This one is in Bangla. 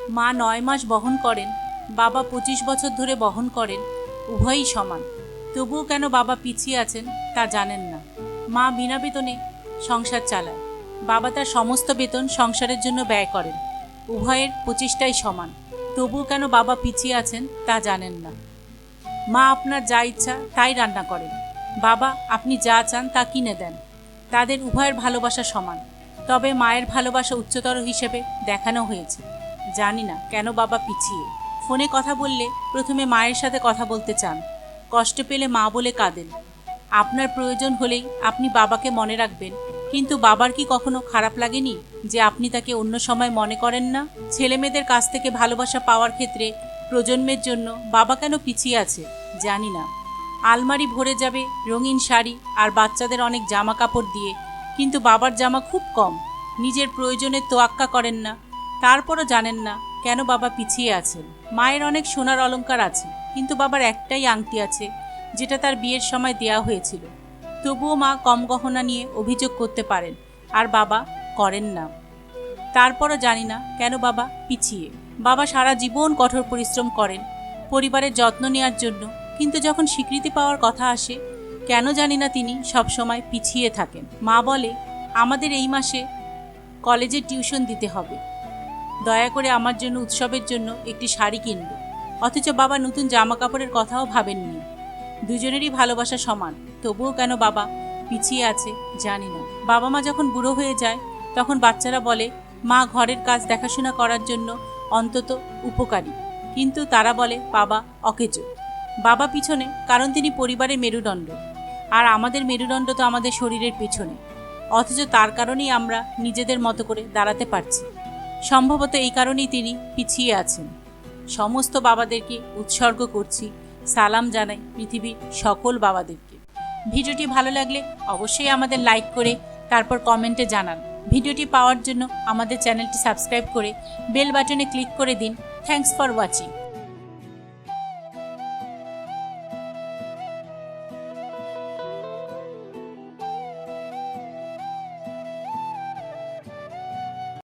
মা নয় মাস বহন করেন, বাবা পঁচিশ বছর ধরে বহন করেন, উভয়ই সমান। তবুও কেন বাবা পিছিয়ে আছেন তা জানেন না। মা বিনা বেতনে সংসার চালায়। বাবা তার সমস্ত বেতন সংসারের জন্য ব্যয় করেন। উভয়ের পঁচিশটাই সমান। তবুও কেন বাবা পিছিয়ে আছেন তা জানেন না। মা আপনার যা ইচ্ছা তাই রান্না করেন। বাবা, আপনি যা চান তা কিনে দেন। তাদের উভয়ের ভালোবাসা সমান। তবে মায়ের ভালোবাসা উচ্চতর হিসেবে দেখানো হয়েছে। জানি না, কেন বাবা পিছিয়ে? ফোনে কথা বললে প্রথমে মায়ের সাথে কথা বলতে চান। কষ্ট পেলে মা বলে কাঁদেন। আপনার প্রয়োজন হলেই আপনি বাবাকে মনে রাখবেন, কিন্তু বাবার কি কখনো খারাপ লাগেনি যে আপনি তাকে অন্য সময় মনে করেন না? ছেলেমেয়েদের কাছ থেকে ভালোবাসা পাওয়ার ক্ষেত্রে প্রজন্মের জন্য বাবা কেন পিছিয়ে আছে? জানি না। আলমারি ভরে যাবে, রঙিন শাড়ি আর বাচ্চাদের অনেক জামা কাপড় দিয়ে, কিন্তু বাবার জামা খুব কম। নিজের প্রয়োজনের তোয়াক্কা করেন না তারপরও জানেন না কেন বাবা পিছিয়ে আছেন। মায়ের অনেক সোনার অলংকার আছে, কিন্তু বাবার একটাই আংটি আছে, যেটা তার বিয়ের সময় দেয়া হয়েছিল। তবুও মা কম গহনা নিয়ে অভিযোগ করতে পারেন, আর বাবা করেন না। তারপরও জানি না কেন বাবা পিছিয়ে। বাবা সারা জীবন কঠোর পরিশ্রম করেন, পরিবারের যত্ন নেওয়ার জন্য, কিন্তু যখন স্বীকৃতি পাওয়ার কথা আসে, কেন জানি না তিনি সবসময় পিছিয়ে থাকেন। মা বলে, আমাদের এই মাসে কলেজে টিউশন দিতে হবে। দয়া করে আমার জন্য উৎসবের জন্য একটি শাড়ি কিনব। অথচ বাবা নতুন জামা কাপড়ের কথাও ভাবেননি। দুজনেরই ভালোবাসা সমান। তবুও কেন বাবা? পিছিয়ে আছে, জানি না। বাবা মা যখন বুড়ো হয়ে যায়, তখন বাচ্চারা বলে, মা ঘরের কাজ দেখাশোনা করার জন্য অন্তত উপকারী। কিন্তু তারা বলে, বাবা অকেজো। বাবা পিছনে, কারণ তিনি পরিবারের মেরুদণ্ড। আর আমাদের মেরুদণ্ড তো আমাদের শরীরের পিছনে। অথচ তার কারণেই আমরা নিজেদের মতো করে দাঁড়াতে পারছি। সম্ভবত এই কারণেই তিনি পিছিয়ে আছেন। সমস্ত বাবাদেরকে উৎসর্গ করছি। সালাম জানাই পৃথিবীর সকল বাবাদেরকে। ভিডিওটি ভালো লাগলে অবশ্যই আমাদের লাইক করে, তারপর কমেন্টে জানান। ভিডিওটি পাওয়ার জন্য আমাদের চ্যানেলটি সাবস্ক্রাইব করে বেল বাটনে ক্লিক করে দিন। Thanks for watching.